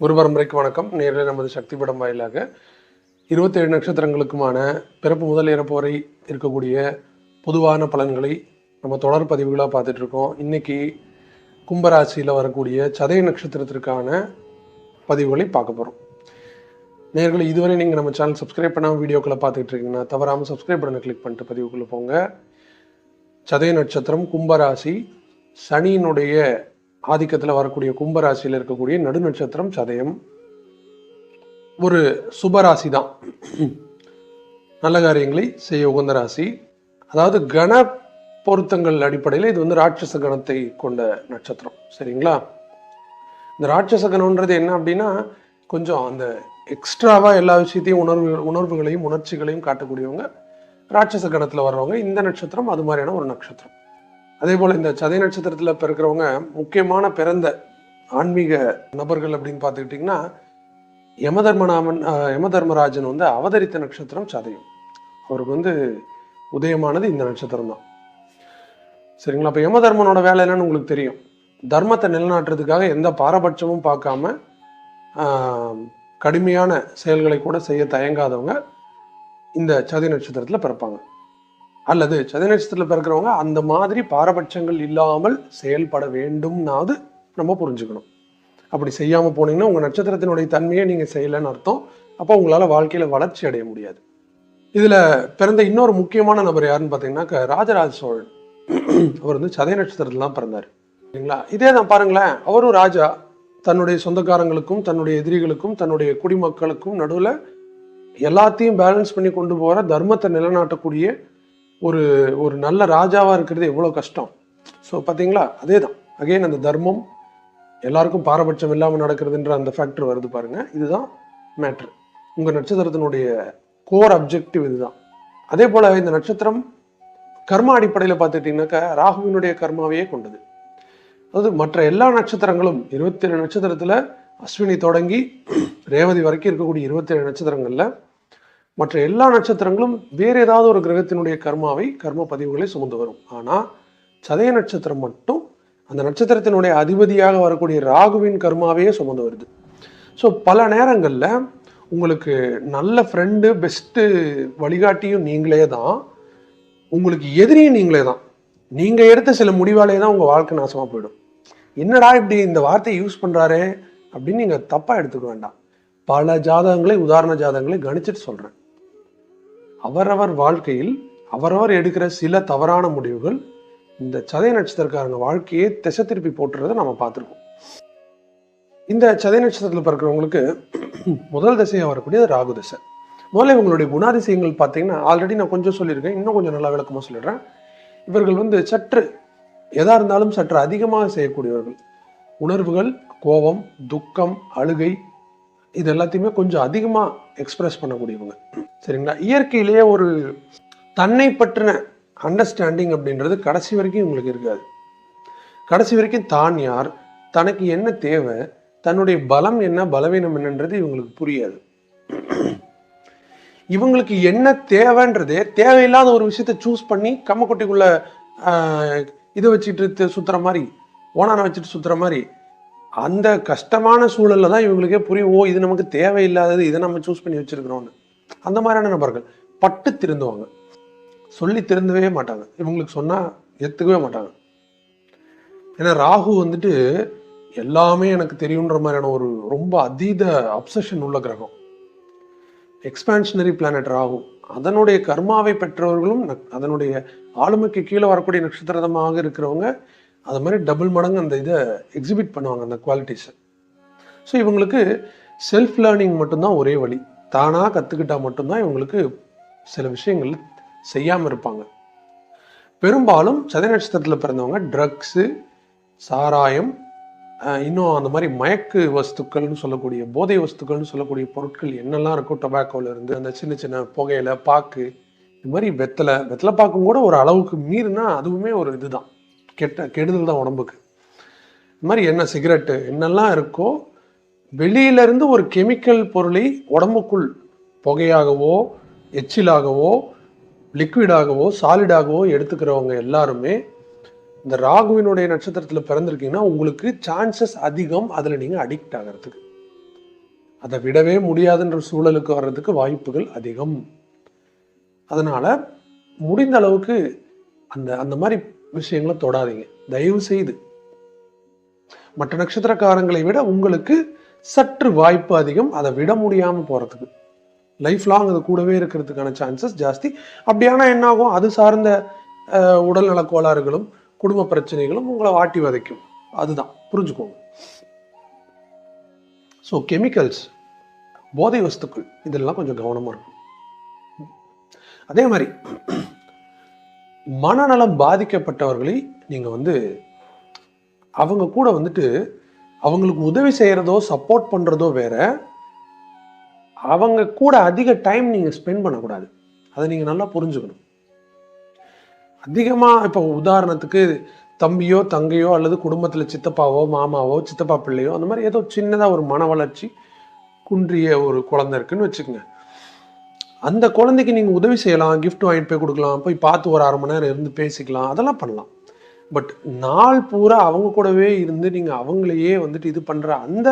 ஒரு பரம்பரைக்கு வணக்கம். நேரில் நமது சக்தி படம் வாயிலாக இருபத்தேழு நட்சத்திரங்களுக்குமான பிறப்பு முதல் இறப்பு வரை இருக்கக்கூடிய பொதுவான பலன்களை நம்ம தொடர் பதிவுகளாக பார்த்துட்டு இருக்கோம் இன்னைக்கு கும்பராசியில் வரக்கூடிய சதய நட்சத்திரத்திற்கான பதிவுகளை பார்க்க போகிறோம் நேர்களை இதுவரை நீங்கள் நம்ம சேனல் சப்ஸ்கிரைப் பண்ணாமல் வீடியோக்களை பார்த்துக்கிட்டு இருக்கீங்கன்னா தவறாமல் சப்ஸ்கிரைப் பண்ண கிளிக் பண்ணிட்டு பதிவுக்குள்ளே போங்க. சதய நட்சத்திரம் கும்பராசி சனியினுடைய ஆதிக்கத்தில் வரக்கூடிய கும்பராசியில் இருக்கக்கூடிய நடு நட்சத்திரம் சதயம். ஒரு சுபராசி தான் நல்ல காரியங்களை செய்ய உகந்த ராசி. அதாவது கண பொருத்தங்கள் அடிப்படையில் இது வந்து ராட்சச கணத்தை கொண்ட நட்சத்திரம். சரிங்களா? இந்த ராட்சச கணம்ன்றது என்ன அப்படின்னா கொஞ்சம் அந்த எக்ஸ்ட்ராவா எல்லா விஷயத்தையும் உணர்வு உணர்வுகளையும் உணர்ச்சிகளையும் காட்டக்கூடியவங்க ராட்சச கணத்தில் வர்றவங்க இந்த நட்சத்திரம் அது மாதிரியான ஒரு நட்சத்திரம். அதே போல் இந்த சதய நட்சத்திரத்தில் பிறக்கிறவங்க முக்கியமான பிறந்த ஆன்மீக நபர்கள் அப்படின்னு பார்த்துக்கிட்டிங்கன்னா யமதர்மநாமன் யமதர்மராஜன் வந்து அவதரித்த நட்சத்திரம் சதயம். அவருக்கு வந்து உதயமானது இந்த நட்சத்திரம் தான். சரிங்களா? அப்போ யமதர்மனோட வேலை என்னன்னு உங்களுக்கு தெரியும். தர்மத்தை நிலைநாட்டுறதுக்காக எந்த பாரபட்சமும் பார்க்காம கடுமையான செயல்களை கூட செய்ய தயங்காதவங்க இந்த சதி நட்சத்திரத்தில் பிறப்பாங்க. அல்லது சதி நட்சத்திரத்தில் பிறக்கிறவங்க அந்த மாதிரி பாரபட்சங்கள் இல்லாமல் செயல்பட வேண்டும்னாவது நம்ம புரிஞ்சுக்கணும். அப்படி செய்யாமல் போனீங்கன்னா உங்கள் நட்சத்திரத்தினுடைய தன்மையை நீங்கள் செய்யலைன்னு அர்த்தம். அப்போ உங்களால் வாழ்க்கையில் வளர்ச்சி அடைய முடியாது. இதில் பிறந்த இன்னொரு முக்கியமான நபர் யாருன்னு பார்த்தீங்கன்னா ராஜராஜ சோழன். அவர் வந்து சதய நட்சத்திரத்தில் தான் பிறந்தார். சரிங்களா? இதே தான் பாருங்களேன். அவரும் ராஜா. தன்னுடைய சொந்தக்காரங்களுக்கும் தன்னுடைய எதிரிகளுக்கும் தன்னுடைய குடிமக்களுக்கும் நடுவில் எல்லாத்தையும் பேலன்ஸ் பண்ணி கொண்டு போகிற தர்மத்தை நிலைநாட்டக்கூடிய ஒரு ஒரு நல்ல ராஜாவாக இருக்கிறது எவ்வளோ கஷ்டம். ஸோ பார்த்தீங்களா அதே தான் அகைன் அந்த தர்மம் எல்லாருக்கும் பாரபட்சம் இல்லாமல் நடக்கிறதுன்ற அந்த ஃபேக்டர் வருது பாருங்கள் இதுதான் மேட்ரு உங்கள் நட்சத்திரத்தினுடைய கோர் அப்ஜெக்டிவ் இதுதான். அதே போல் இந்த நட்சத்திரம் கர்ம அடிப்படையில் பார்த்துட்டிங்கனாக்கா ராகுவினுடைய கர்மாவையே கொண்டது. அதாவது மற்ற எல்லா நட்சத்திரங்களும் இருபத்தேழு நட்சத்திரத்தில் அஸ்வினி தொடங்கி ரேவதி வரைக்கும் இருக்கக்கூடிய இருபத்தேழு நட்சத்திரங்களில் மற்ற எல்லா நட்சத்திரங்களும் வேறு ஏதாவது ஒரு கிரகத்தினுடைய கர்மாவை கர்ம பதிவுகளை சுமந்து வரும். ஆனால் சதய நட்சத்திரம் மட்டும் அந்த நட்சத்திரத்தினுடைய அதிபதியாக வரக்கூடிய ராகுவின் கர்மாவையே சுமந்து வருது. ஸோ பல நேரங்களில் உங்களுக்கு நல்ல ஃப்ரெண்டு பெஸ்ட்டு வழிகாட்டியும் நீங்களே தான். உங்களுக்கு எதிரியும் நீங்களே தான். நீங்கள் எடுத்த சில முடிவாலே தான் உங்கள் வாழ்க்கை நாசமாக போயிடும். என்னடா இப்படி இந்த வார்த்தையை யூஸ் பண்ணுறாரே அப்படின்னு நீங்கள் தப்பாக எடுத்துக்க வேண்டாம். பல ஜாதகங்களை உதாரண ஜாதகங்களை கணிச்சிட்டு சொல்கிறேன் அவரவர் வாழ்க்கையில் அவரவர் எடுக்கிற சில தவறான முடிவுகள் இந்த சதய நட்சத்திரக்காரங்க வாழ்க்கையை திசை திருப்பி போட்டுறதை நம்ம பார்த்துருக்கோம். இந்த சதய நட்சத்திரத்தில் பிறக்கிறவங்களுக்கு முதல் திசையாக வரக்கூடியது ராகு திசை. முதல்ல இவங்களுடைய குணாதிசயங்கள் பார்த்தீங்கன்னா ஆல்ரெடி நான் கொஞ்சம் சொல்லியிருக்கேன் இன்னும் கொஞ்சம் நல்லா விளக்கமாக சொல்லிடுறேன். இவர்கள் வந்து சற்று எதாக இருந்தாலும் சற்று அதிகமாக செய்யக்கூடியவர்கள். உணர்வுகள் கோபம் துக்கம் அழுகை இது எல்லாத்தையுமே கொஞ்சம் அதிகமாக எக்ஸ்பிரஸ் பண்ணக்கூடியவங்க. சரிங்களா? இயற்கையிலேயே ஒரு தன்னை பற்றின அண்டர்ஸ்டாண்டிங் அப்படின்றது கடைசி வரைக்கும் இவங்களுக்கு இருக்காது. கடைசி வரைக்கும் தான் யார் தனக்கு என்ன தேவை தன்னுடைய பலம் என்ன பலவீனம் என்னன்றது இவங்களுக்கு புரியாது. இவங்களுக்கு என்ன தேவைன்றதே தேவையில்லாத ஒரு விஷயத்த சூஸ் பண்ணி கம்மக்குட்டிக்குள்ள இதை வச்சுட்டு சுற்றுற மாதிரி ஓனான வச்சுட்டு சுற்றுற மாதிரி அந்த கஷ்டமான சூழலில் தான் இவங்களுக்கே புரியும் ஓ இது நமக்கு தேவையில்லாதது இதை நம்ம சூஸ் பண்ணி வச்சுருக்கிறோன்னு அந்த மாதிரியான நபர்கள் பட்டு திருந்துவாங்க. சொல்லி திருந்தவே மாட்டாங்க. இவங்களுக்கு சொன்னால் ஏற்றுக்கவே மாட்டாங்க. ஏன்னா ராகு வந்துட்டு எல்லாமே எனக்கு தெரியுன்ற மாதிரியான ஒரு ரொம்ப அதீத அப்சஷன் உள்ள கிரகம். Expansionary planet Rahu. அதனுடைய கர்மாவை பெற்றவர்களும் நக்- அதனுடைய ஆளுமைக்கு கீழே வரக்கூடிய நட்சத்திரமாக இருக்கிறவங்க அது மாதிரி டபுள் மடங்கு அந்த இதை எக்ஸிபிட் பண்ணுவாங்க அந்த குவாலிட்டிஸை ஸோ இவங்களுக்கு செல்ஃப் லேர்னிங் மட்டும்தான் ஒரே வழி. தானாக கற்றுக்கிட்டால் மட்டும்தான் இவங்களுக்கு சில விஷயங்கள் செய்யாமல் இருப்பாங்க. பெரும்பாலும் சதய நட்சத்திரத்தில் பிறந்தவங்க ட்ரக்ஸு சாராயம் இன்னும் அந்த மாதிரி மயக்கு வஸ்துக்கள்னு சொல்லக்கூடிய போதை வஸ்துக்கள்னு சொல்லக்கூடிய பொருட்கள் என்னெல்லாம் இருக்கோ டொபாக்கோல இருந்து அந்த சின்ன சின்ன புகையில பாக்கு இது மாதிரி வெத்தலை வெத்தலை பாக்கும் கூட ஒரு அளவுக்கு மீறினா அதுவுமே ஒரு இதுதான். கெட்ட கெடுதல் தான் உடம்புக்கு. இது மாதிரி என்ன சிகரெட்டு என்னெல்லாம் இருக்கோ வெளியில இருந்து ஒரு கெமிக்கல் பொருளை உடம்புக்குள் புகையாகவோ எச்சிலாகவோ லிக்விடாகவோ சாலிடாகவோ எடுத்துக்கிறவங்க எல்லாருமே இந்த ராகுவினுடைய நட்சத்திரத்தில் பிறந்திருக்கீங்கன்னா உங்களுக்கு சான்சஸ் அதிகம் அதில் நீங்கள் அடிக்ட் ஆகிறதுக்கு. அதை விடவே முடியாதுன்ற சூழலுக்கு வர்றதுக்கு வாய்ப்புகள் அதிகம். அதனால் முடிந்த அளவுக்கு அந்த அந்த மாதிரி விஷயங்களை தொடாதீங்க. தயவு செய்து மற்ற நட்சத்திரக்காரங்களை விட உங்களுக்கு சற்று வாய்ப்பு அதிகம். அதை விட முடியாமல் போகிறதுக்கு லைஃப் லாங் அது கூடவே இருக்கிறதுக்கான சான்சஸ் ஜாஸ்தி. அப்படியானா என்ன ஆகும்? அது சார்ந்த உடல்நல கோளாறுகளும் குடும்ப பிரச்சனைகளும் உங்களை வாட்டி வதைக்கும். அதுதான். புரிஞ்சுக்கோங்க. ஸோ கெமிக்கல்ஸ் போதை வஸ்துக்கள் இதெல்லாம் கொஞ்சம் கவனமாக இருக்கும் அதே மாதிரி மனநலம் பாதிக்கப்பட்டவர்களை நீங்கள் வந்து அவங்க கூட வந்துட்டு அவங்களுக்கு உதவி செய்கிறதோ சப்போர்ட் பண்ணுறதோ வேற அவங்க கூட அதிக டைம் நீங்கள் ஸ்பெண்ட் பண்ணக்கூடாது. அதை நீங்கள் நல்லா புரிஞ்சுக்கணும். அதிகமாக இப்போ உதாரணத்துக்கு தம்பியோ தங்கையோ அல்லது குடும்பத்தில் சித்தப்பாவோ மாமாவோ சித்தப்பா பிள்ளையோ அந்த மாதிரி ஏதோ சின்னதாக ஒரு மன வளர்ச்சி குன்றிய ஒரு குழந்தை இருக்குன்னு வச்சுக்கோங்க. அந்த குழந்தைக்கு நீங்கள் உதவி செய்யலாம் கிஃப்ட் வாங்கிட்டு போய் கொடுக்கலாம் போய் பார்த்து ஒரு அரை மணி நேரம் இருந்து பேசிக்கலாம் அதெல்லாம் பண்ணலாம். பட் நாள் பூரா அவங்க கூடவே இருந்து நீங்கள் அவங்களையே வந்துட்டு இது பண்ணுற அந்த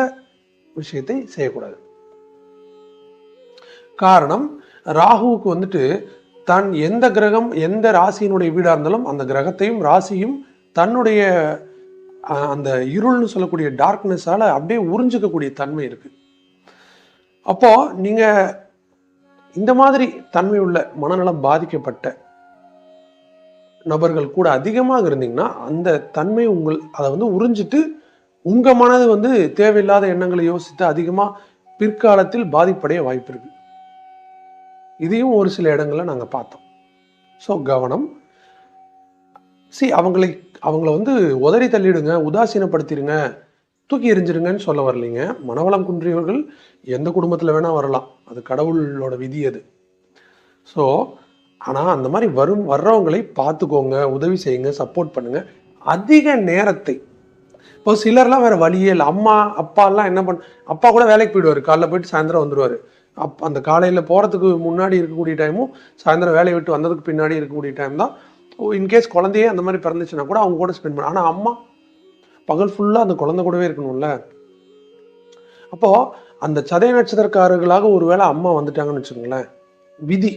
விஷயத்தை செய்யக்கூடாது. காரணம் ராகுவுக்கு வந்துட்டு தன் எந்த கிரகம் எந்த ராசியினுடைய வீடாக இருந்தாலும் அந்த கிரகத்தையும் ராசியும் தன்னுடைய அந்த இருள்னு சொல்லக்கூடிய டார்க்னஸால அப்படியே உறிஞ்சிக்கக்கூடிய தன்மை இருக்கு. அப்போ நீங்கள் இந்த மாதிரி தன்மை உள்ள மனநலம் பாதிக்கப்பட்ட நபர்கள் கூட அதிகமாக இருந்தீங்கன்னா அந்த தன்மை உங்கள் அதை வந்து உறிஞ்சிட்டு உங்கள் மனது வந்து தேவையில்லாத எண்ணங்களை யோசித்து அதிகமாக பிற்காலத்தில் பாதிப்படைய வாய்ப்பு இருக்கு. இதையும் ஒரு சில இடங்களில் நாங்கள் பார்த்தோம். ஸோ கவனம். சி அவங்களை அவங்கள வந்து உதறி தள்ளிடுங்க உதாசீனப்படுத்திடுங்க. தூக்கி எரிஞ்சிருங்கன்னு சொல்ல வரலைங்க. மனவளம் குன்றியவர்கள் எந்த குடும்பத்தில் வேணால் வரலாம். அது கடவுளோட விதி அது. ஸோ ஆனால் அந்த மாதிரி வரும் வர்றவங்களை பார்த்துக்கோங்க உதவி செய்யுங்க சப்போர்ட் பண்ணுங்கள் அதிக நேரத்தை. இப்போ சிலர்லாம் வேறு வழியே இல்லை. அம்மா அப்பாலாம் என்ன பண்ண அப்பா கூட வேலைக்கு போயிடுவார். காலைல போயிட்டு சாயந்தரம் வந்துடுவார் அப் அந்த காலையில் போகிறதுக்கு முன்னாடி இருக்கக்கூடிய டைமும் சாயந்தரம் வேலையை விட்டு வந்ததுக்கு பின்னாடி இருக்கக்கூடிய டைம் தான். இன்கேஸ் குழந்தையே அந்த மாதிரி பிறந்துச்சுன்னா கூட அவங்க கூட ஸ்பெண்ட் பண்ண ஆனால் அம்மா பகல் ஃபுல்லாக அந்த குழந்தை கூடவே இருக்கணும்ல? அப்போது அந்த சதய நட்சத்திரக்காரர்களாக ஒருவேளை அம்மா வந்துட்டாங்கன்னு வச்சுக்கோங்களேன். விதி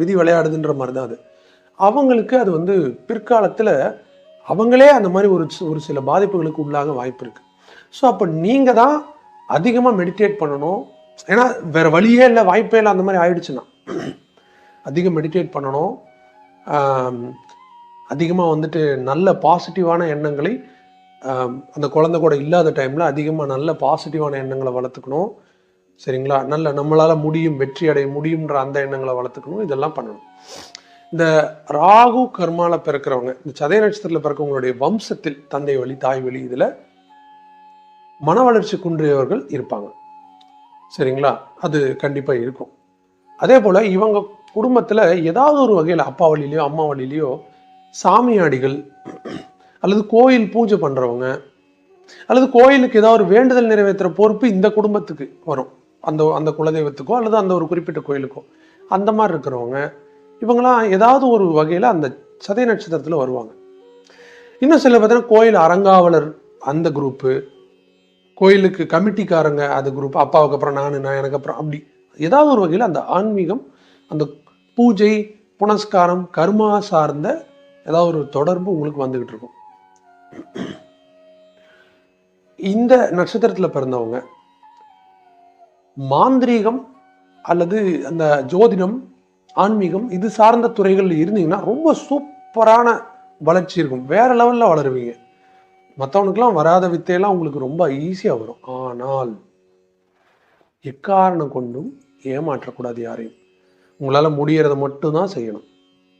விதி விளையாடுதுன்ற மாதிரி தான் அது. அவங்களுக்கு அது வந்து பிற்காலத்தில் அவங்களே அந்த மாதிரி ஒரு ஒரு சில பாதிப்புகளுக்கு உள்ளாக வாய்ப்பு இருக்குது ஸோ அப்போ நீங்கள் தான் அதிகமாக மெடிடேட் பண்ணணும். ஏன்னா வேறு வழியே இல்லை வாய்ப்பே இல்லை அந்த மாதிரி ஆயிடுச்சுன்னா. அதிகம் மெடிடேட் பண்ணணும். அதிகமாக வந்துட்டு நல்ல பாசிட்டிவான எண்ணங்களை அந்த குழந்தை கூட இல்லாத டைமில் அதிகமாக நல்ல பாசிட்டிவான எண்ணங்களை வளர்த்துக்கணும். சரிங்களா? நல்ல நம்மளால் முடியும் வெற்றி அடைய முடியுன்ற அந்த எண்ணங்களை வளர்த்துக்கணும். இதெல்லாம் பண்ணணும். இந்த ராகு கர்மாவில் பிறக்கிறவங்க இந்த சதய நட்சத்திரத்தில் பிறக்கவங்களுடைய வம்சத்தில் தந்தை வழி தாய் வழி இதில் மன வளர்ச்சி குன்றியவர்கள் இருப்பாங்க. சரிங்களா? அது கண்டிப்பாக இருக்கும். அதே போல் இவங்க குடும்பத்தில் ஏதாவது ஒரு வகையில் அப்பா வழியிலையோ அம்மா வழியிலையோ சாமியாடிகள் அல்லது கோயில் பூஜை பண்ணுறவங்க அல்லது கோயிலுக்கு ஏதாவது ஒரு வேண்டுதல் நிறைவேற்றுற பொறுப்பு இந்த குடும்பத்துக்கு வரும். அந்த அந்த குலதெய்வத்துக்கோ அல்லது அந்த ஒரு குறிப்பிட்ட கோயிலுக்கோ. அந்த மாதிரி இருக்கிறவங்க இவங்கெல்லாம் ஏதாவது ஒரு வகையில் அந்த சதய நட்சத்திரத்தில் வருவாங்க. இன்னும் சில பார்த்தீங்கன்னா கோயில் அறங்காவலர் அந்த குரூப்பு கோயிலுக்கு கமிட்டிக்காரங்க அது குரூப் அப்பாவுக்கு அப்புறம் நான் நான் எனக்கு அப்புறம் அப்படி. ஏதாவது ஒரு வகையில் அந்த ஆன்மீகம் அந்த பூஜை புனஸ்காரம் கர்மா சார்ந்த ஏதாவது ஒரு தொடர்பு உங்களுக்கு வந்துகிட்டு இருக்கும். இந்த நட்சத்திரத்தில் பிறந்தவங்க மாந்திரீகம் அல்லது அந்த ஜோதிடம் ஆன்மீகம் இது சார்ந்த துறைகளில் இருந்தீங்கன்னா ரொம்ப சூப்பரான வளர்ச்சி இருக்கும். வேற லெவலில் வளருவீங்க. மற்றவனுக்கெல்லாம் வராத வித்தையெல்லாம் உங்களுக்கு ரொம்ப ஈஸியாக வரும். ஆனால் எக்காரணம் கொண்டும் ஏமாற்றக்கூடாது யாரையும். உங்களால் முடியறத மட்டும்தான் செய்யணும்.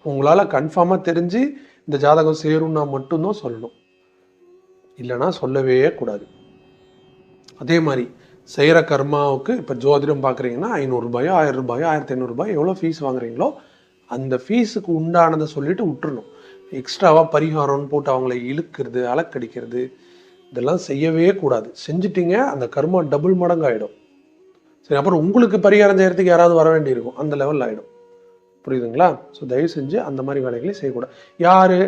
உங்களால் கன்ஃபார்மாக தெரிஞ்சு இந்த ஜாதகம் சேரும்னா மட்டும்தான் சொல்லணும். இல்லைன்னா சொல்லவே கூடாது. அதே மாதிரி செய்கிற கர்மாவுக்கு இப்போ ஜோதிடம் பார்க்குறீங்கன்னா ஐநூறுரூபாயோ ஆயிரம் ரூபாயோ ஆயிரத்தி ஐநூறுரூபாயோ எவ்வளோ ஃபீஸ் வாங்குறீங்களோ அந்த ஃபீஸுக்கு உண்டானதை சொல்லிட்டு விட்டுறணும். எக்ஸ்ட்ராவாக பரிகாரம்னு போட்டு அவங்கள இழுக்கிறது அலக்கடிக்கிறது இதெல்லாம் செய்யவே கூடாது. செஞ்சிட்டிங்க அந்த கர்மா டபுள் மடங்கு ஆகிடும் சரி அப்புறம் உங்களுக்கு பரிகாரம் செய்கிறதுக்கு யாராவது வர வேண்டியிருக்கும். அந்த லெவலில் ஆகிடும் புரியுதுங்களா? ஸோ தயவு செஞ்சு அந்த மாதிரி வேலைகளை செய்யக்கூடாது. யார்?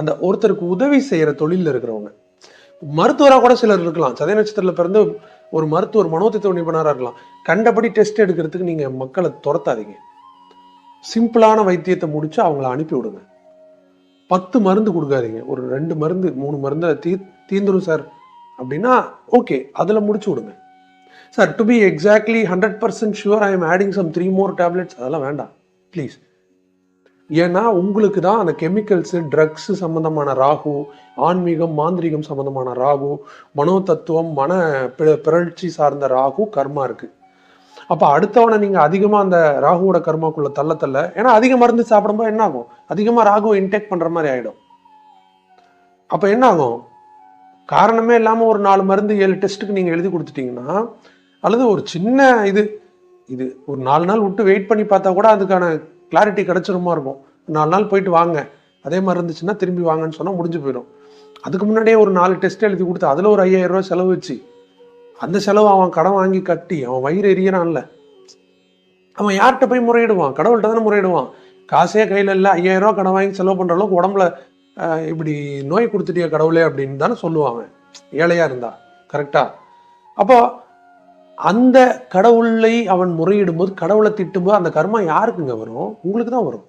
அந்த ஒருத்தருக்கு உதவி செய்கிற தொழிலில் இருக்கிறவங்க. மருத்துவராக கூட சிலர் இருக்கலாம். சதய நட்சத்திரத்தில் பிறந்து ஒரு மருத்துவர் மனோதத்துவ நிபுணராக இருக்கலாம். கண்டபடி டெஸ்ட் எடுக்கிறதுக்கு நீங்கள் மக்களை துரத்தாதீங்க. சிம்பிளான வைத்தியத்தை முடிச்சு அவங்கள அனுப்பி விடுங்க. பத்து மருந்து கொடுக்காதீங்க. ஒரு ரெண்டு மருந்து மூணு மருந்து தீ தீந்துடும் சார். அப்படின்னா ஓகே அதில் முடிச்சு விடுங்க. Sir to be exactly hundred percent sure I am adding some three more tablets அதெல்லாம் வேண்டாம். ப்ளீஸ் ஏன்னா உங்களுக்கு தான் அந்த கெமிக்கல்ஸு ட்ரக்ஸ் சம்மந்தமான ராகு ஆன்மீகம் மாந்திரிகம் சம்மந்தமான ராகு மனோ தத்துவம் மன பிற- பிறழ்ச்சி சார்ந்த ராகு கர்மா இருக்குது அப்போ அடுத்தவனை நீங்கள் அதிகமாக அந்த ராகுவோட கர்மாக்குள்ளே தள்ள தள்ள ஏன்னா அதிக மருந்து சாப்பிடும்போது என்ன ஆகும் அதிகமாக ராகுவை இன்டேக் பண்ணுற மாதிரி ஆகிடும் அப்போ என்ன ஆகும் காரணமே இல்லாமல் ஒரு நாலு மருந்து ஏழு டெஸ்ட்டுக்கு நீங்கள் எழுதி கொடுத்துட்டீங்கன்னா அல்லது ஒரு சின்ன இது இது ஒரு நாலு நாள் விட்டு வெயிட் பண்ணி பார்த்தா கூட அதுக்கான கிளாரிட்டி கிடைச்சிருமா இருக்கும். நாலு நாள் போயிட்டு வாங்க. அதே மாதிரி இருந்துச்சுன்னா திரும்பி வாங்கன்னு சொன்னால் முடிஞ்சு போயிடும். அதுக்கு முன்னாடியே ஒரு நாலு டெஸ்ட் எழுதி கொடுத்து அதில் ஒரு ஐயாயிரம் ரூபாய் செலவு வச்சு அந்த செலவு அவன் கடன் வாங்கி கட்டி அவன் வயிறு எரியறான்ல. அவன் யார்கிட்ட போய் முறையிடுவான்? கடவுள்கிட்ட தானே முறையிடுவான். காசே கையில் இல்லை ஐயாயிரம் ரூபாய் கடன் வாங்கி செலவு பண்ணுற அளவுக்கு உடம்புல இப்படி நோய் கொடுத்துட்டிய கடவுளே அப்படின்னு தானே சொல்லுவாங்க ஏழையா இருந்தா. கரெக்டா அப்போ அந்த கடவுளை அவன் முறையிடும்போது கடவுளை திட்டும்போது அந்த கர்மா யாருக்குங்க வரும்? உங்களுக்கு தான் வரும்.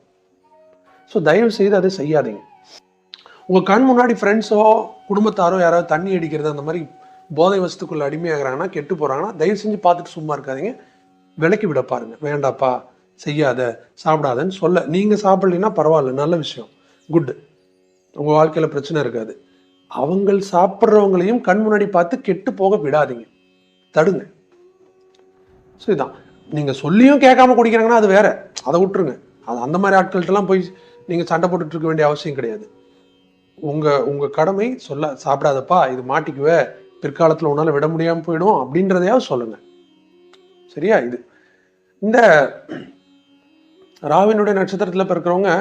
ஸோ தயவு செய்து அதை செய்யாதீங்க. உங்கள் கண் முன்னாடி ஃப்ரெண்ட்ஸோ குடும்பத்தாரோ யாராவது தண்ணி அடிக்கிறது அந்த மாதிரி போதை வசத்துக்குள்ளே அடிமையாகிறாங்கன்னா கெட்டு போகிறாங்கன்னா தயவு செஞ்சு பார்த்துட்டு சும்மா இருக்காதீங்க. விலக்கி விட பாருங்க. வேண்டாப்பா செய்யாத சாப்பிடாதன்னு சொல்ல. நீங்கள் சாப்பிடலைன்னா பரவாயில்ல நல்ல விஷயம். குட் உங்கள் வாழ்க்கையில் பிரச்சனை இருக்காது. அவங்கள் சாப்பிட்றவங்களையும் கண் முன்னாடி பார்த்து கெட்டு போக விடாதீங்க. தடுங்க. ஸோ இதான் நீங்கள் சொல்லியும் கேட்காம குடிக்கிறாங்கன்னா அது வேற. அதை விட்டுருங்க. அது அந்த மாதிரி ஆட்கள்கிட்டலாம் போய் நீங்கள் சண்டை போட்டுட்டு இருக்க வேண்டிய அவசியம் கிடையாது. உங்கள் உங்கள் கடமை சொல்ல சாப்பிடாதப்பா இது மாட்டிக்குவே பிற்காலத்தில் உன்னால் விட முடியாமல் போயிடும் அப்படின்றதையாவது சொல்லுங்க. சரியா? இது. இந்த ராவினுடைய நட்சத்திரத்தில் பிறக்கிறவங்க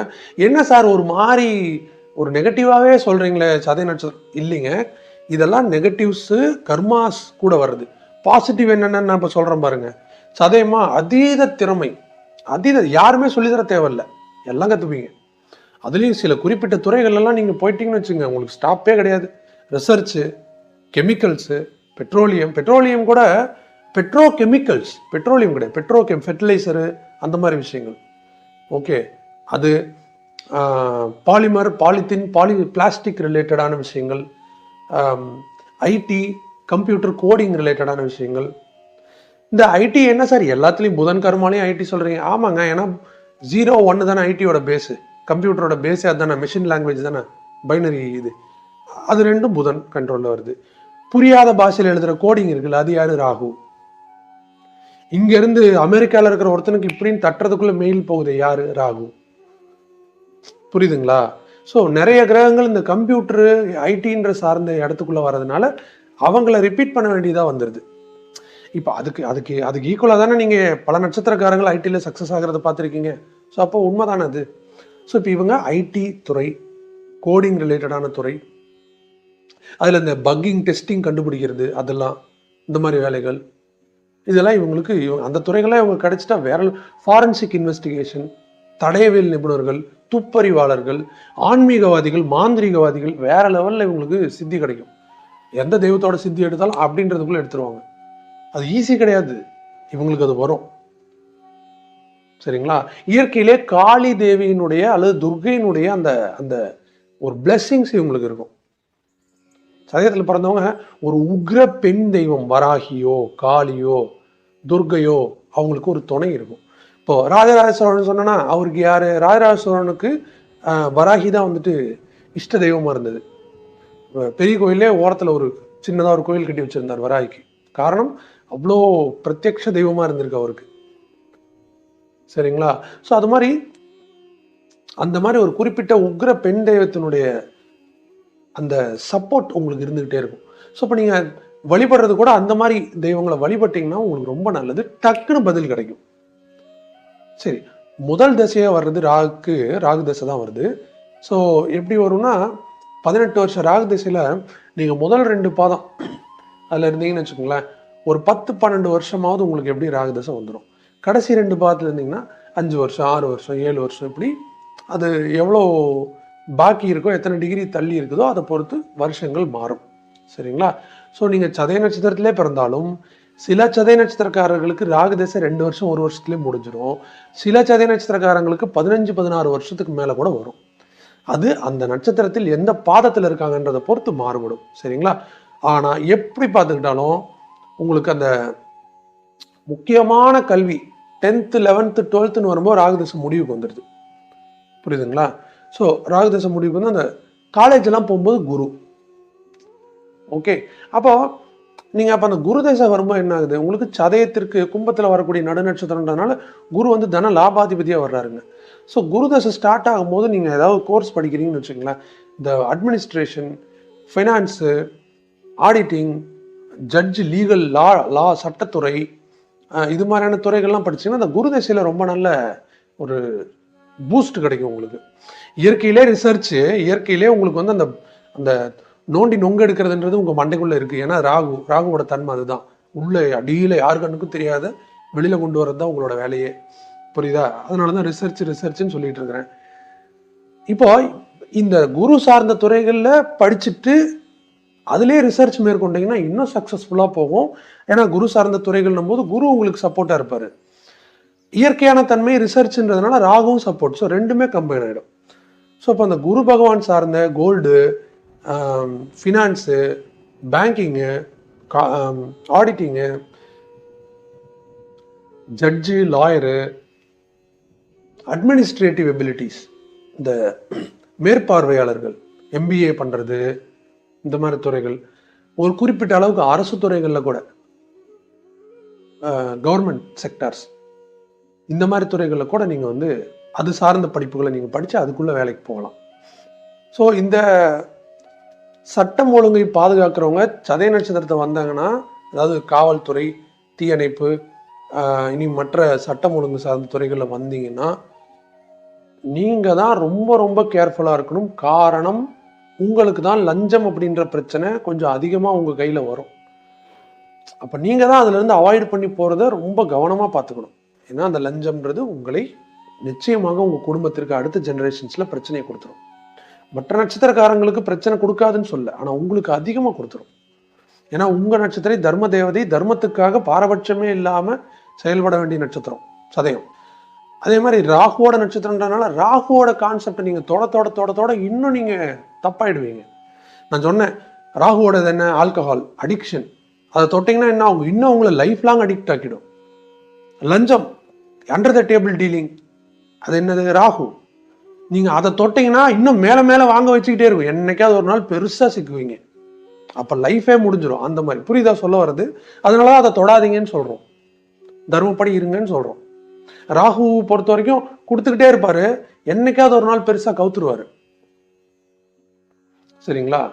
என்ன சார் ஒரு மாதிரி ஒரு நெகட்டிவாகவே சொல்கிறீங்களே சதய நட்சத்திரம்? இல்லைங்க. இதெல்லாம் நெகட்டிவ்ஸு கர்மாஸ் கூட வருது. பாசிட்டிவ் என்னென்னு நான் இப்போ சொல்கிறேன் பாருங்கள் சதயமா அதீத திறமை. அதீத யாருமே சொல்லித்தர தேவையில்ல. எல்லாம் கற்றுப்பீங்க அதுலேயும் சில குறிப்பிட்ட துறைகளெல்லாம் நீங்கள் போயிட்டீங்கன்னு வச்சுங்க உங்களுக்கு ஸ்டாப்பே கிடையாது. ரிசர்ச்சு கெமிக்கல்ஸு பெட்ரோலியம் பெட்ரோலியம் கூட பெட்ரோ கெமிக்கல்ஸ் பெட்ரோலியம் கிடையாது. பெட்ரோ கெம் ஃபெர்டிலைசரு அந்த மாதிரி விஷயங்கள். ஓகே அது பாலிமர் பாலித்தீன் பாலி பிளாஸ்டிக் ரிலேட்டடான விஷயங்கள். ஐடி கம்ப்யூட்டர் கோடிங் ரிலேட்டடான விஷயங்கள். இந்த ஐடி என்ன சார்? எல்லாத்துலேயும் புதன் கர்மாலையும் ஐடி சொல்கிறீங்க ஆமாங்க ஏன்னா ஜீரோ ஒன்று தானே ஐடியோட பேஸு கம்ப்யூட்டரோட பேஸே அதுதானே மிஷின் லாங்குவேஜ் தானே பைனரி இது. அது ரெண்டும் புதன் கண்ட்ரோலில் வருது. புரியாத பாஷையில் எழுதுகிற கோடிங் இருக்குல்ல அது யார்? ராகு. இங்கேருந்து அமெரிக்காவில் இருக்கிற ஒருத்தனுக்கு இப்படின்னு தட்டுறதுக்குள்ளே மெயில் போகுது யார்? ராகு. புரியுதுங்களா? ஸோ நிறைய கிரகங்கள் இந்த கம்ப்யூட்டரு ஐடின்ற சார்ந்த இடத்துக்குள்ளே வர்றதுனால அவங்கள ரிப்பீட் பண்ண வேண்டியதாக வந்துடுது இப்போ அதுக்கு அதுக்கு அதுக்கு ஈக்குவலாக தானே நீங்கள் பல நட்சத்திரக்காரங்கள் ஐடியில் சக்ஸஸ் ஆகிறத பார்த்துருக்கீங்க. ஸோ அப்போ உண்மைதானே அது? ஸோ இப்போ இவங்க ஐடி துறை கோடிங் ரிலேட்டடான துறை அதில் இந்த பக்கிங் டெஸ்டிங் கண்டுபிடிக்கிறது அதெல்லாம் இந்த மாதிரி வேலைகள் இதெல்லாம் இவங்களுக்கு இவங்க- அந்த துறைகள்லாம் இவங்க கிடைச்சிட்டா வேற ஃபாரன்சிக் இன்வெஸ்டிகேஷன் தடயவியல் நிபுணர்கள் துப்பறிவாளர்கள் ஆன்மீகவாதிகள் மாந்திரீகவாதிகள் வேற லெவலில் இவங்களுக்கு சித்தி கிடைக்கும். எந்த தெய்வத்தோட சித்தி எடுத்தாலும் அப்படின்றதுக்குள்ளே எடுத்துருவாங்க. அது ஈஸி கிடையாது. இவங்களுக்கு அது வரும். சரிங்களா? இயற்கையிலே காளி தேவியினுடைய அல்லது துர்கையினுடைய அந்த அந்த ஒரு பிளெஸ்ஸிங்ஸ் இவங்களுக்கு இருக்கும். சதயத்தில் பிறந்தவங்க ஒரு உக்ர பெண் தெய்வம் வராகியோ காளியோ துர்கையோ அவங்களுக்கு ஒரு துணை இருக்கும். இப்போ ராஜராஜ சோழன் சொன்னா அவருக்கு யார்? ராஜராஜ சோழனுக்கு வராகி தான் வந்துட்டு இஷ்ட தெய்வமாக இருந்தது. பெரிய கோயிலே ஓரத்தில் ஒரு சின்னதாக ஒரு கோயில் கட்டி வச்சுருந்தார் வராகிக்கு. காரணம் அவ்வளோ பிரத்யக்ஷ தெய்வமாக இருந்திருக்கு அவருக்கு. சரிங்களா? ஸோ அது மாதிரி அந்த மாதிரி ஒரு குறிப்பிட்ட உக்ர பெண் தெய்வத்தினுடைய அந்த சப்போர்ட் உங்களுக்கு இருந்துக்கிட்டே இருக்கும். ஸோ இப்போ நீங்கள் வழிபடுறது கூட அந்த மாதிரி தெய்வங்களை வழிபட்டீங்கன்னா உங்களுக்கு ரொம்ப நல்லது. டக்குன்னு பதில் கிடைக்கும். சரி முதல் தசையாக வர்றது ராகுக்கு ராகு தசை தான் வருது. ஸோ எப்படி வரும்னா பதினெட்டு வருஷம் ராகு திசையில் நீங்கள் முதல் ரெண்டு பாதம் அதில் இருந்தீங்கன்னு வச்சுக்கோங்களேன். ஒரு பத்து பன்னெண்டு வருஷமாவது உங்களுக்கு எப்படி ராகுதசை வந்துடும் கடைசி ரெண்டு பாதத்தில் இருந்தீங்கன்னா அஞ்சு வருஷம் ஆறு வருஷம் ஏழு வருஷம் இப்படி அது எவ்வளோ பாக்கி இருக்கோ எத்தனை டிகிரி தள்ளி இருக்குதோ அதை பொறுத்து வருஷங்கள் மாறும். சரிங்களா? ஸோ நீங்கள் சதய நட்சத்திரத்திலே பிறந்தாலும் சில சதய நட்சத்திரக்காரர்களுக்கு ராகு தசை ரெண்டு வருஷம் ஒரு வருஷத்துலேயே முடிஞ்சிடும் சில சதய நட்சத்திரக்காரங்களுக்கு பதினஞ்சு பதினாறு வருஷத்துக்கு மேலே கூட வரும். அது அந்த நட்சத்திரத்தில் எந்த பாதத்தில் இருக்காங்கன்றதை பொறுத்து மாறுபடும். சரிங்களா? ஆனால் எப்படி பார்த்துக்கிட்டாலும் உங்களுக்கு அந்த முக்கியமான கல்வி டென்த்து லெவன்த்து டுவெல்த்துன்னு வரும்போது ராகுதசம் முடிவுக்கு வந்துடுது புரியுதுங்களா? ஸோ ராகுதசம் முடிவுக்கு வந்து அந்த காலேஜெல்லாம் போகும்போது குரு. ஓகே அப்போ நீங்கள் அப்போ அந்த குரு தசை வரும்போது என்ன ஆகுது? உங்களுக்கு சதயத்திற்கு கும்பத்தில் வரக்கூடிய நடுநட்சத்திரன்றதுனால குரு வந்து தன லாபாதிபதியாக வர்றாருங்க. ஸோ குரு தசை ஸ்டார்ட் ஆகும்போது நீங்கள் ஏதாவது கோர்ஸ் படிக்கிறீங்கன்னு வச்சுங்களேன் இந்த administration finance auditing judge legal law law சட்டத்துறை இது மாதிரியான துறைகள்லாம் படிச்சீங்கன்னா அந்த குரு தசையில் ரொம்ப நல்ல ஒரு பூஸ்ட் கிடைக்கும் உங்களுக்கு. இயற்கையிலே ரிசர்ச்சு இயற்கையிலே உங்களுக்கு வந்து அந்த அந்த நோண்டி நொங்க எடுக்கிறதுன்றது உங்கள் மண்டைக்குள்ளே இருக்குது ஏன்னா ராகு ராகுவோட தன்மை அதுதான். உள்ளே அடியில் யார் கண்ணுக்கும் தெரியாத வெளியில் கொண்டு வரது தான் உங்களோட வேலையே. புரியுதா? அதனால தான் ரிசர்ச் ரிசர்ச்னு சொல்லிட்டு இருக்கிறேன். இப்போ இந்த குரு சார்ந்த துறைகளில் படிச்சுட்டு அதுலேயே ரிசர்ச் மேற்கொண்டீங்கன்னா இன்னும் சக்ஸஸ்ஃபுல்லாக போகும். ஏன்னா குரு சார்ந்த துறைகள்னும் போது குரு உங்களுக்கு சப்போர்ட்டாக இருப்பார். இயற்கையான தன்மை ரிசர்ச்ன்றதுனால ராகவும் சப்போர்ட் ஸோ ரெண்டுமே கம்பைன் ஆகிடும் ஸோ இப்போ அந்த குரு பகவான் சார்ந்த gold finance banking auditing judge lawyer administrative abilities இந்த மேற்பார்வையாளர்கள் எம்பிஏ பண்ணுறது இந்த மாதிரி துறைகள். ஒரு குறிப்பிட்ட அளவுக்கு அரசு துறைகளில் கூட கவர்மெண்ட் செக்டார்ஸ் இந்த மாதிரி துறைகளில் கூட நீங்கள் வந்து அது சார்ந்த படிப்புகளை நீங்கள் படித்து அதுக்குள்ளே வேலைக்கு போகலாம். ஸோ இந்த சட்டம் ஒழுங்கை பாதுகாக்கிறவங்க சதய நட்சத்திரத்தை வந்தாங்கன்னா அதாவது காவல்துறை தீயணைப்பு இனி மற்ற சட்டம் ஒழுங்கு சார்ந்த துறைகளில் வந்தீங்கன்னா நீங்கள் தான் ரொம்ப ரொம்ப கேர்ஃபுல்லாக இருக்கணும். காரணம் உங்களுக்கு தான் லஞ்சம் அப்படின்ற பிரச்சனை கொஞ்சம் அதிகமாக உங்கள் கையில் வரும். அப்போ நீங்கள் தான் அதுலேருந்து அவாய்ட் பண்ணி போகிறத ரொம்ப கவனமாக பார்த்துக்கணும். ஏன்னா அந்த லஞ்சம்ன்றது உங்களை நிச்சயமாக உங்கள் குடும்பத்திற்கு அடுத்த ஜென்ரேஷன்ஸில் பிரச்சனையை கொடுத்துரும். மற்ற நட்சத்திரக்காரங்களுக்கு பிரச்சனை கொடுக்காதுன்னு சொல்ல ஆனால் உங்களுக்கு அதிகமாக கொடுத்துரும். ஏன்னா உங்கள் நட்சத்திரம் தர்ம தேவதை தர்மத்துக்காக பாரபட்சமே இல்லாமல் செயல்பட வேண்டிய நட்சத்திரம் சதயம். அதே மாதிரி ராகுவோட நட்சத்திரன்றதுனால ராகுவோட கான்செப்டை நீங்கள் தொட தொட தொட தொட இன்னும் நீங்கள் தப்பாயிடுவீங்க. நான் சொன்னேன் ராகுவோடது என்ன? ஆல்கஹால் அடிக்ஷன் அதை தொட்டிங்கன்னா என்ன அவங்க இன்னும் அவங்கள லைஃப் லாங் அடிக்ட் ஆக்கிடும். லஞ்சம் அண்டர் த டேபிள் டீலிங் அது என்னது? ராகு. நீங்கள் அதை தொட்டிங்கன்னா இன்னும் மேலே மேலே வாங்க வச்சுக்கிட்டே இருக்கும். என்னைக்காவது ஒரு நாள் பெருசாக சிக்குவீங்க. அப்போ லைஃபே முடிஞ்சிடும் அந்த மாதிரி. புரியுதா? சொல்ல வர்றது. அதனால தான் அதை தொடாதீங்கன்னு சொல்கிறோம் தர்மப்படி இருங்கன்னு சொல்கிறோம் ராகு பொறுத்த வரைக்கும் கொடுத்துக்கிட்டே இருப்பார். என்னைக்காவது ஒரு நாள் பெருசாக கவுத்துருவாரு. சரிங்களா?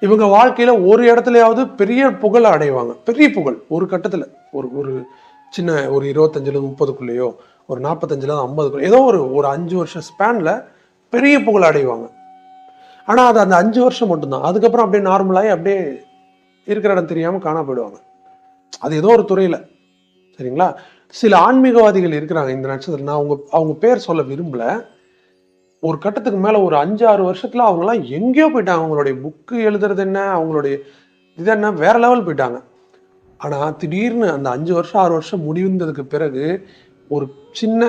இவங்க வாழ்க்கையில் ஒரு இடத்துலையாவது பெரிய புகழை அடைவாங்க. பெரிய புகழ். ஒரு கட்டத்தில். ஒரு ஒரு சின்ன ஒரு இருபத்தஞ்சுல முப்பதுக்குள்ளேயோ ஒரு நாற்பத்தஞ்சுல ஐம்பதுக்குள்ளே ஏதோ ஒரு ஒரு அஞ்சு வருஷம் ஸ்பேனில் பெரிய புகழ் அடைவாங்க. ஆனால் அது அந்த அஞ்சு வருஷம் மட்டும்தான். அதுக்கப்புறம் அப்படியே நார்மலாகி அப்படியே இருக்கிற இடம் தெரியாமல் காணா போயிடுவாங்க. அது ஏதோ ஒரு துறையில். சரிங்களா? சில ஆன்மீகவாதிகள் இருக்கிறாங்க இந்த நட்சத்திரம். நான் அவங்க அவங்க பேர் சொல்ல விரும்பலை. ஒரு கட்டத்துக்கு மேலே ஒரு அஞ்சு ஆறு வருஷத்துல அவங்கலாம் எங்கேயோ போயிட்டாங்க. அவங்களுடைய புக்கு எழுதுறது என்ன அவங்களுடைய இது என்ன வேற லெவல் போயிட்டாங்க. ஆனால் திடீர்னு அந்த அஞ்சு வருஷம் ஆறு வருஷம் முடிந்ததுக்கு பிறகு ஒரு சின்ன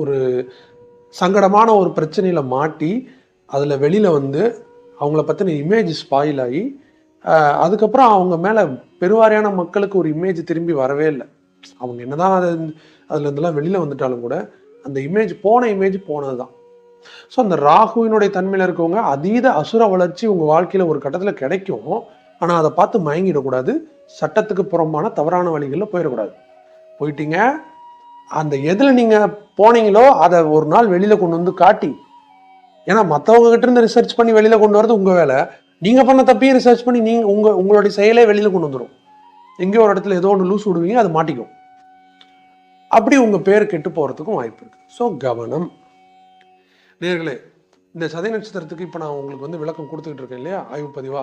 ஒரு சங்கடமான ஒரு பிரச்சனையில் மாட்டி அதில் வெளியில் வந்து அவங்கள பற்றின இமேஜ் ஸ்பாயில் ஆகி அதுக்கப்புறம் அவங்க மேலே பெருவாரியான மக்களுக்கு ஒரு இமேஜ் திரும்பி வரவே இல்லை. அவங்க என்னதான் அது அதுலேருந்துலாம் இருந்தெல்லாம் வெளியில வந்துட்டாலும் கூட அந்த இமேஜ் போன இமேஜ் போனது தான் ஸோ அந்த ராகுவினுடைய தன்மையில இருக்கவங்க அதீத அசுர வளர்ச்சி உங்க வாழ்க்கையில ஒரு கட்டத்துல கிடைக்கும். ஆனா அதை பார்த்து மயங்கிடக்கூடாது. சட்டத்துக்கு புறம்பான தவறான வழிகளில் போயிடக்கூடாது. போயிட்டீங்க. அந்த எதுல நீங்க போனீங்களோ அதை ஒரு நாள் வெளியில கொண்டு வந்து காட்டி. ஏன்னா மற்றவங்க கிட்ட இருந்து ரிசர்ச் பண்ணி வெளியில கொண்டு வரது உங்க வேலை. நீங்க பண்ண தப்பையும் ரிசர்ச் பண்ணி நீங்க உங்க உங்களுடைய செயலே வெளியில கொண்டு வந்துடும் எங்கேயோ ஒரு இடத்துல ஏதோ ஒன்று லூஸ் விடுவீங்க அது மாட்டிக்கும். அப்படி உங்க பேர் கெட்டு போறதுக்கும் வாய்ப்பு இருக்கு. ஸோ கவனம். நேர்களே இந்த சதய நட்சத்திரத்துக்கு இப்போ நான் உங்களுக்கு வந்து விளக்கம் கொடுத்துக்கிட்டு இருக்கேன் இல்லையா? ஆய்வு பதிவா.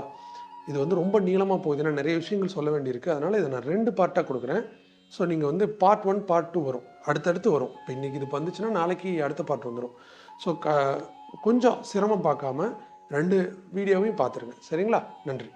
இது வந்து ரொம்ப நீளமாக போகுது. ஏன்னா நிறைய விஷயங்கள் சொல்ல வேண்டியிருக்கு. அதனால் இதை நான் ரெண்டு பார்ட்டாக கொடுக்குறேன். ஸோ நீங்கள் வந்து பார்ட் ஒன் பார்ட் டூ வரும். அடுத்தடுத்து வரும். இப்போ இன்னைக்கு இது வந்துச்சுன்னா நாளைக்கு அடுத்த பார்ட் வந்துடும் ஸோ க கொஞ்சம் சிரமம் பார்க்காம ரெண்டு வீடியோவையும் பார்த்துருங்க. சரிங்களா? நன்றி.